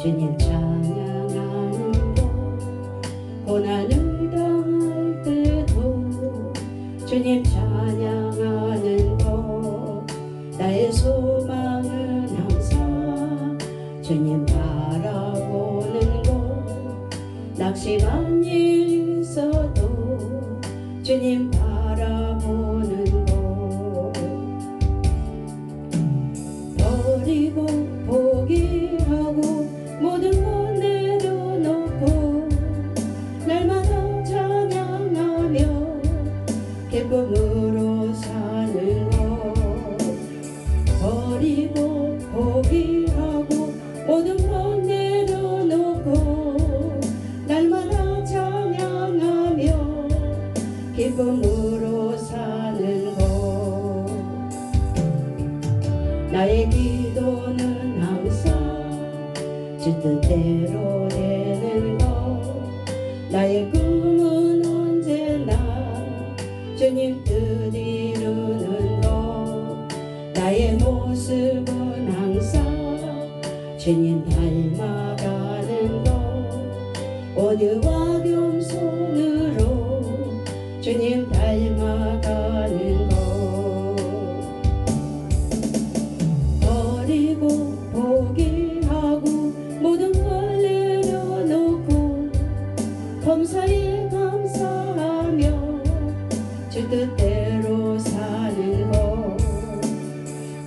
주님 찬양하는데 고난을 당할 때도 주님 찬양하는 것 나의 소망은 항상 주님 바라보는 것. 낙심한 일 뜻대로 되는 것 나의 꿈은 언제나 주님 뜻 이루는 것 나의 모습은 항상 주님 닮아가는 것 온유와 겸손으로 주님 닮아가 뜻대로 것.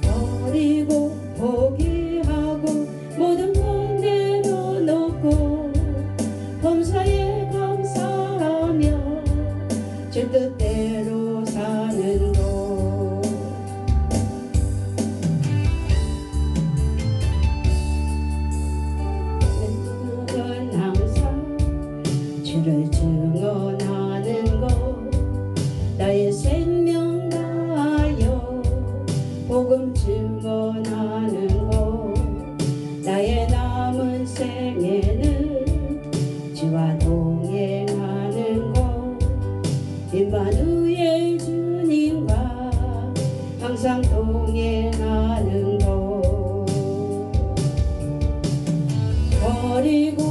버리고 포기하고 모든 걸 내려놓고 범사에 감사하며 주 뜻대로 생에는 주와 동행하는 것. 임마누엘 주님과 항상 동행하는 것. 버리고